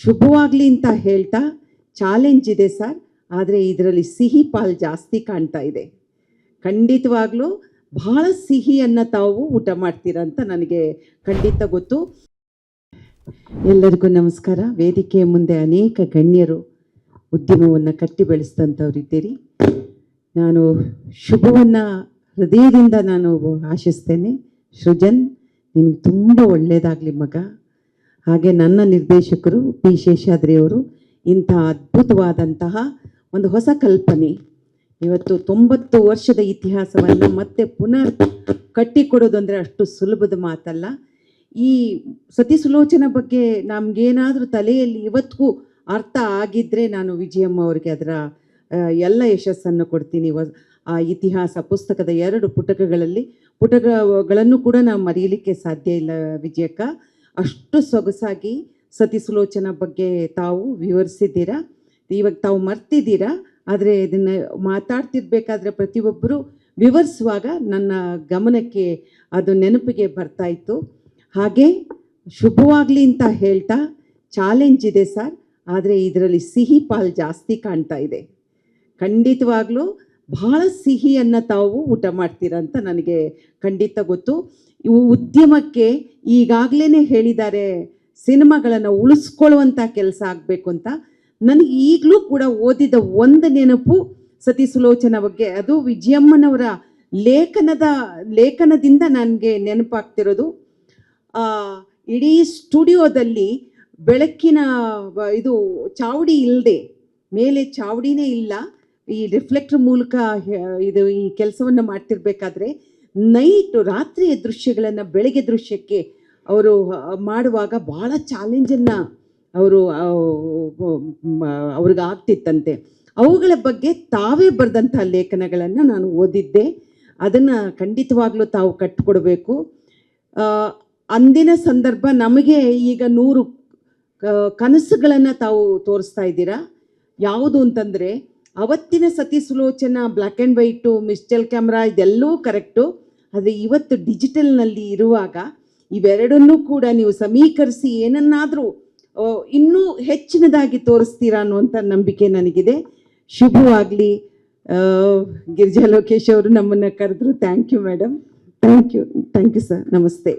ಶುಭವಾಗಲಿ ಅಂತ ಹೇಳ್ತಾ ಚಾಲೆಂಜ್ ಇದೆ ಸರ್ ಆದರೆ ಇದರಲ್ಲಿ ಸಿಹಿ ಪಾಲ್ ಜಾಸ್ತಿ ಕಾಣ್ತಾ ಇದೆ. ಖಂಡಿತವಾಗ್ಲೂ ಬಹಳ ಸಿಹಿಯನ್ನು ತಾವು ಊಟ ಮಾಡ್ತೀರಾ ಅಂತ ನನಗೆ ಖಂಡಿತ ಗೊತ್ತು. ಎಲ್ಲರಿಗೂ ನಮಸ್ಕಾರ. ವೇದಿಕೆಯ ಮುಂದೆ ಅನೇಕ ಗಣ್ಯರು ಉದ್ಯಮವನ್ನು ಕಟ್ಟಿ ಬೆಳೆಸಿದಂಥವ್ರು ಇದ್ದೀರಿ. ನಾನು ಶುಭವನ್ನು ಹೃದಯದಿಂದ ನಾನು ಆಶಿಸ್ತೇನೆ. ಸೃಜನ್, ನಿನಗೆ ತುಂಬ ಒಳ್ಳೆಯದಾಗಲಿ ಮಗ. ಹಾಗೆ ನನ್ನ ನಿರ್ದೇಶಕರು ಪಿ ಶೇಷಾದ್ರಿಯವರು ಇಂಥ ಅದ್ಭುತವಾದಂತಹ ಒಂದು ಹೊಸ ಕಲ್ಪನೆ. ಇವತ್ತು ತೊಂಬತ್ತು ವರ್ಷದ ಇತಿಹಾಸವನ್ನು ಮತ್ತೆ ಪುನರ್ ಕಟ್ಟಿಕೊಡೋದು ಅಂದರೆ ಅಷ್ಟು ಸುಲಭದ ಮಾತಲ್ಲ. ಈ ಸತಿ ಸುಲೋಚನ ಬಗ್ಗೆ ನಮಗೇನಾದರೂ ತಲೆಯಲ್ಲಿ ಇವತ್ತಿಗೂ ಅರ್ಥ ಆಗಿದ್ದರೆ ನಾನು ವಿಜಯಮ್ಮ ಅವರಿಗೆ ಅದರ ಎಲ್ಲ ಯಶಸ್ಸನ್ನು ಕೊಡ್ತೀನಿ. ಆ ಇತಿಹಾಸ, ಪುಸ್ತಕದ ಎರಡು ಪುಟಕಗಳಲ್ಲಿ, ಪುಟಕಗಳನ್ನು ಕೂಡ ನಾವು ಮರೆಯಲಿಕ್ಕೆ ಸಾಧ್ಯ ಇಲ್ಲ ವಿಜಯಕ್ಕ. ಅಷ್ಟು ಸೊಗಸಾಗಿ ಸತಿ ಸುಲೋಚನ ಬಗ್ಗೆ ತಾವು ವಿವರಿಸಿದ್ದೀರಾ? ಇವಾಗ ತಾವು ಮರ್ತಿದ್ದೀರಾ? ಆದರೆ ಇದನ್ನು ಮಾತಾಡ್ತಿರ್ಬೇಕಾದ್ರೆ ಪ್ರತಿಯೊಬ್ಬರು ವಿವರಿಸುವಾಗ ನನ್ನ ಗಮನಕ್ಕೆ ಅದು ನೆನಪಿಗೆ ಬರ್ತಾ ಇತ್ತು. ಹಾಗೆ ಶುಭವಾಗಲಿ ಅಂತ ಹೇಳ್ತಾ ಚಾಲೆಂಜ್ ಇದೆ ಸರ್. ಆದರೆ ಇದರಲ್ಲಿ ಸಿಹಿ ಪಾಲ್ ಜಾಸ್ತಿ ಕಾಣ್ತಾ ಇದೆ. ಖಂಡಿತವಾಗ್ಲೂ ಬಹಳ ಸಿಹಿಯನ್ನು ತಾವು ಊಟ ಮಾಡ್ತೀರ ಅಂತ ನನಗೆ ಖಂಡಿತ ಗೊತ್ತು. ಇವು ಉದ್ಯಮಕ್ಕೆ ಈಗಾಗಲೇ ಹೇಳಿದ್ದಾರೆ, ಸಿನಿಮಾಗಳನ್ನು ಉಳಿಸ್ಕೊಳ್ಳುವಂಥ ಕೆಲಸ ಆಗಬೇಕು ಅಂತ. ನನಗೆ ಈಗಲೂ ಕೂಡ ಓದಿದ ಒಂದು ನೆನಪು ಸತಿ ಸುಲೋಚನ ಬಗ್ಗೆ. ಅದು ವಿಜಯಮ್ಮನವರ ಲೇಖನದ, ಲೇಖನದಿಂದ ನನಗೆ ನೆನಪಾಗ್ತಿರೋದು. ಇಡೀ ಸ್ಟುಡಿಯೋದಲ್ಲಿ ಬೆಳಕಿನ, ಇದು ಚಾವಡಿ ಇಲ್ಲದೆ ಮೇಲೆ ಚಾವಡಿನೇ ಇಲ್ಲ. ಈ ರಿಫ್ಲೆಕ್ಟರ್ ಮೂಲಕ ಇದು ಈ ಕೆಲಸವನ್ನು ಮಾಡ್ತಿರ್ಬೇಕಾದ್ರೆ ನೈಟ್ ರಾತ್ರಿಯ ದೃಶ್ಯಗಳನ್ನು ಬೆಳಗ್ಗೆ ದೃಶ್ಯಕ್ಕೆ ಅವರು ಮಾಡುವಾಗ ಭಾಳ ಚಾಲೆಂಜನ್ನು ಅವರು ಅವ್ರಿಗೆ ಆಗ್ತಿತ್ತಂತೆ. ಅವುಗಳ ಬಗ್ಗೆ ತಾವೇ ಬರೆದಂಥ ಲೇಖನಗಳನ್ನು ನಾನು ಓದಿದ್ದೆ. ಅದನ್ನು ಖಂಡಿತವಾಗ್ಲೂ ತಾವು ಕಟ್ಟಿಕೊಡ್ಬೇಕು. ಅಂದಿನ ಸಂದರ್ಭ ನಮಗೆ ಈಗ ನೂರು ಕನಸುಗಳನ್ನು ತಾವು ತೋರಿಸ್ತಾ ಇದ್ದೀರಾ? ಯಾವುದು ಅಂತಂದರೆ ಅವತ್ತಿನ Sati Sulochana black and white ಮಿಸ್ಟಲ್ camera ಇದೆಲ್ಲವೂ ಕರೆಕ್ಟು ಆದರೆ ಇವತ್ತು ಡಿಜಿಟಲ್ನಲ್ಲಿ ಇರುವಾಗ ಇವೆರಡನ್ನೂ ಕೂಡ ನೀವು ಸಮೀಕರಿಸಿ ಏನನ್ನಾದರೂ ಇನ್ನೂ ಹೆಚ್ಚಿನದಾಗಿ ತೋರಿಸ್ತೀರಾ ಅನ್ನುವಂಥ ನಂಬಿಕೆ ನನಗಿದೆ. ಶುಭವಾಗಲಿ. ಗಿರಿಜಾ ಲೋಕೇಶ್ ಅವರು ನಮ್ಮನ್ನು ಕರೆದ್ರು. Thank you madam thank you thank you sir ನಮಸ್ತೆ.